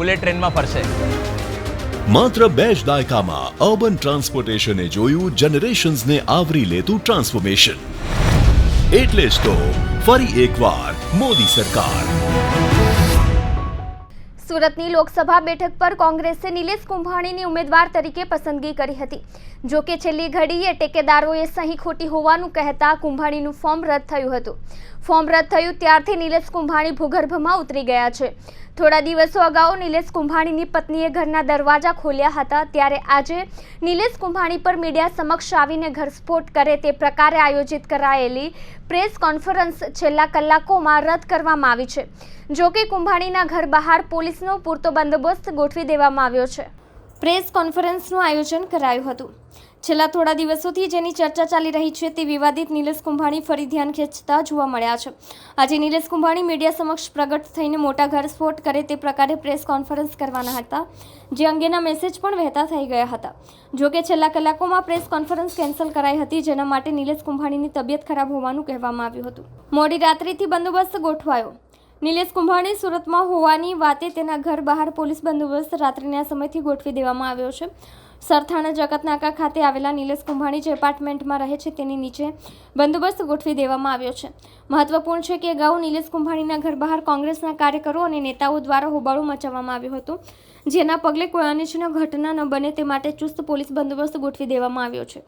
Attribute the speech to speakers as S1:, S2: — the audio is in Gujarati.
S1: બુલેટ ટ્રેનમાં ફરશે.
S2: માત્ર બે જ દાયકામાં અર્બન ટ્રાન્સપોર્ટેશને જોયું જનરેશન્સને આવરી લેતું ટ્રાન્સફોર્મેશન. એટલે જ તો ફરી એકવાર મોદી સરકાર.
S3: સુરતની લોકસભા બેઠક પર કોંગ્રેસે નિલેશ કુંભાણીની ઉમેદવાર તરીકે પસંદગી કરી હતી. જો કે છેલ્લી ઘડીએ ટેકેદારોએ સહી ખોટી હોવાનું કહેતા કુંભાણીનું ફોર્મ રદ થયું હતું. ફોર્મ રદ થયું ત્યારથી નિલેશ કુંભાણી ભૂગર્ભમાં ઉતરી ગયા છે. થોડા દિવસો અગાઉ નિલેશ કુંભાણીની પત્નીએ ઘરના દરવાજા ખોલ્યા હતા. ત્યારે આજે નિલેશ કુંભાણી પર મીડિયા સમક્ષ આવીને ઘરસ્ફોટ કરે તે પ્રકારે આયોજિત કરાયેલી પ્રેસ કોન્ફરન્સ છેલ્લા કલાકોમાં રદ કરવામાં આવી છે. જો કે કુંભાણીના ઘર બહાર પોલીસનો પૂરતો બંદોબસ્ત ગોઠવી દેવામાં આવ્યો છે. પ્રેસ કોન્ફરન્સનું આયોજન કરાયું હતું. છેલ્લા થોડા દિવસોથી જેની ચર્ચા ચાલી રહી છે તે વિવાદિત નિલેશ કુંભાણી ફરી ધ્યાન ખેંચતા જોવા મળ્યા છે. આજે નિલેશ કુંભાણી મીડિયા સમક્ષ પ્રગટ થઈને મોટા ઘરસ્ફોટ કરે તે પ્રકારે પ્રેસ કોન્ફરન્સ કરવાના હતા, જે અંગેના મેસેજ પણ વહેતા થઈ ગયા હતા. જો કે છેલ્લા કલાકોમાં પ્રેસ કોન્ફરન્સ કેન્સલ કરાઈ હતી, જેના માટે નિલેશ કુંભાણીની તબિયત ખરાબ હોવાનું કહેવામાં આવ્યું હતું. મોડી રાત્રિથી બંદોબસ્ત ગોઠવાયો. નિલેશ કુંભાણી સુરતમાં હોવાની વાતે તેના ઘર બહાર પોલીસ બંદોબસ્ત રાત્રિના સમયથી ગોઠવી દેવામાં આવ્યો છે. સરથાણા જગતનાકા ખાતે આવેલા નિલેશ કુંભાણી જે એપાર્ટમેન્ટમાં રહે છે તેની નીચે બંદોબસ્ત ગોઠવી દેવામાં આવ્યો છે. મહત્વપૂર્ણ છે કે અગાઉ નિલેશ કુંભાણીના ઘર બહાર કોંગ્રેસના કાર્યકરો અને નેતાઓ દ્વારા હોબાળો મચાવવામાં આવ્યું હતું. જેના પગલે કોઈ અનિચ્છનીય ઘટના ન બને તે માટે ચુસ્ત પોલીસ બંદોબસ્ત ગોઠવી દેવામાં આવ્યો છે.